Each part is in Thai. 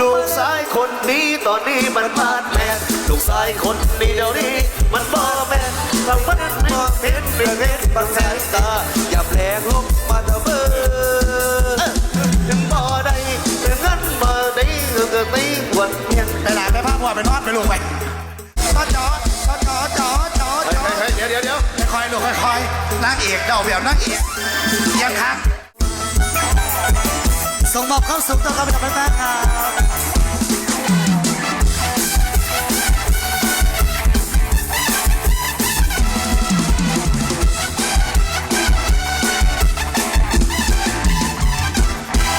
ลูกชายคนนี้ตอนนี้มันมาดแมนลูกชายคนนี้เดี๋ยวนี้มันบ่แมนทำมันไม่เห็นเรื่องเห็นบางสายตา อย่าแปลงลบมาเถอะเบอยังบ่ได้เรื่องนั้นบ่ได้เรื่องก็ตีหวนเมียนไปหลานไปพักหัวไปนอนไปลูกไปจอจอจอจอจอจอจอเฮ้ยเดี๋ยวเดี๋ยวเดี๋ยวค่อยๆลูกค่อยๆนางเอกเดาแบบนางเอกยังครับ ส่งมอบความสุขต่อกับแฟนๆครับ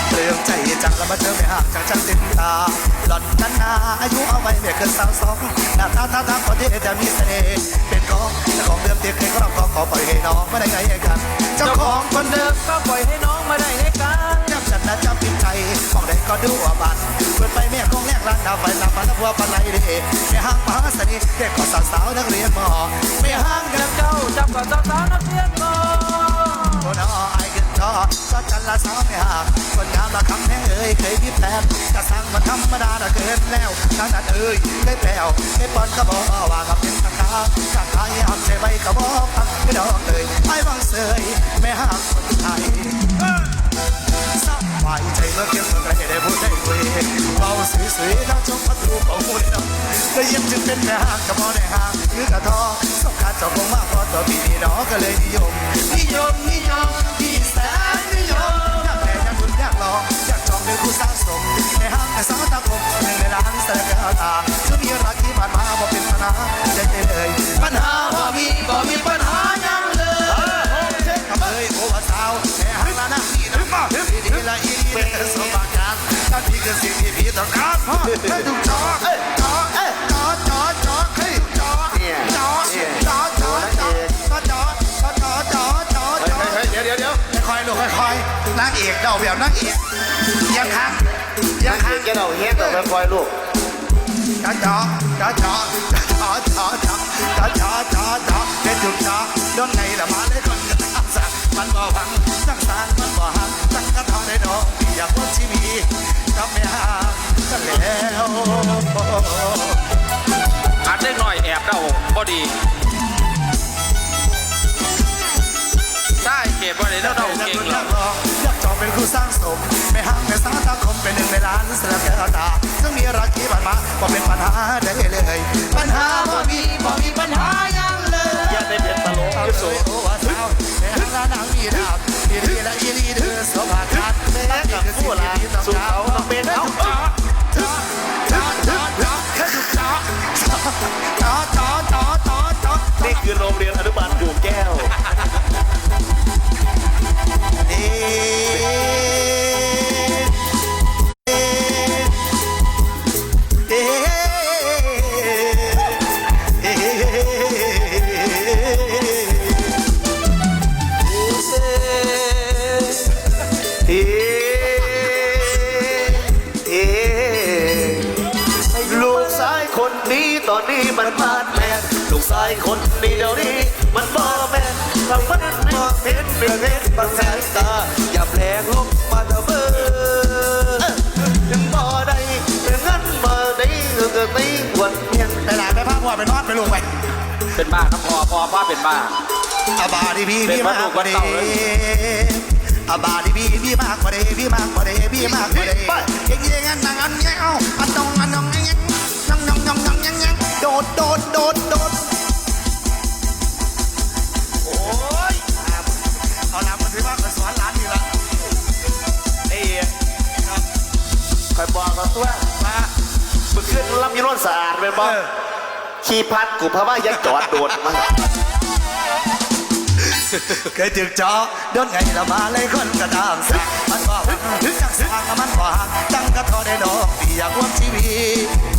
เปลืองใจจังแล้วมาเจอไม่ห่างจากฉันติดตาหล่อนนั้นนาอายุเอาไว้ไม่เกินสาวสองหน้าตาท่าทางคนที่จะมีเสน่ห์เป็นของเจ้าของเดิมที่เคยครอบครองขอปล่อยให้น้องไม่ได้ไงกันเจ้าของคนเดิมก็ปล่อยให้น้องมาได้ในการจับฉัน ก็ดูว่าบันเปิดไปแม่คงแรกรักดาวไฟลาพันพัวปันไหลเดไม่ห่างมหาสน่ห์เด็กก็สาวสาวนักเรียนมอไม่ห่างกันเจ้าจับกับสาวนักเรียนมอโอ้น้อไอ้กันจอสักกันละสาวไม่ห่างคนงามละคำแม่เอ้ยเคยมีแฟนกระสังมันธรรมดาละเกินแล้วนั่นนั่นเอ้ยได้แปลวได้ปอนก็บอกว่ากับเป็นตะกาตะกายหักใจใบก็บอกพักไม่ดอกเลยไอ้วังเสยไม่ห่างคนไทย บาสวยถ้าชมพัดรูปของมูลน้ำได้ยินจึงเป็นแม่ห้างกับพ่อในห้างหรือกระทอสำคัญเจ้าคงมากพอตัวพี่นี่น้องก็เลยนิยม นิยมนิยมที่แสนนิยมอยากแต่อยากคุณอยากลองอยากจองด้วยคู่สร้างสมในห้างในสาวตาคมหนึ่งในร้านแสนกระตาจะมีรักที่ผ่านมาบ่เป็นปัญหาใจเลย เฮ้ยเดี๋ยวเดี๋ยวเดี๋ยวค่อยๆลูกค่อยๆนางเอกเดาแบบนางเอกยังค้างยังค้างแกเราเฮ็ดต่อไปคอยลูกจ้าจ๋อจ้าจ๋อจ้าจ๋อจ้าจ๋อจ้าจ๋อจ้าจ๋อเป็นจุดจ๋อโดนไงละมาเลยคนก็ตามสั่งมันบ่พังตั้งสารมันบ่หักตั้ง แอบเดาบอดีใช่เก็บไว้เลยแล้วเดาเก่งเหรออยากจองเป็นครูสร้างสมไม่ห่างในสาตาคมเป็นหนึ่ง อนนี้มันมาดแมนลูกชายคนนี้เดี๋ยวนี้มันบ่แมนทำมันไม่เห็นเรื่องเห็นบางสายตา อย่าแปลงลบมาเถอะเบอยังบ่ได้เรื่องนั้นบ่ได้เรื่องก็ตีหวนเมียนไปหลานไปพักหัวไปนอนไปลูกไปเป็นบ้าครับพอพอป้าเป็นบ้าอาบาดีพี่พี่มากกว่าเดอาบาดีพี่พี่มากกว่าเดพี่มากกว่าเดพี่มากกว่าเดเงี้ยเงี้ยงันงันเงี้ยเอาอันนองอันนองเงี้ยยองย อคืนลำยีนวนสะอาดเป็นบ่ขี่พัดกูพะว่ายังจอดโดดมาเคยจึกจอโดนไงละมาเลยคนกระด้างสักมันบอกถึงจักสางมันบอกตั้งกระทอได้ดอกที่อยากร่วมชีวิต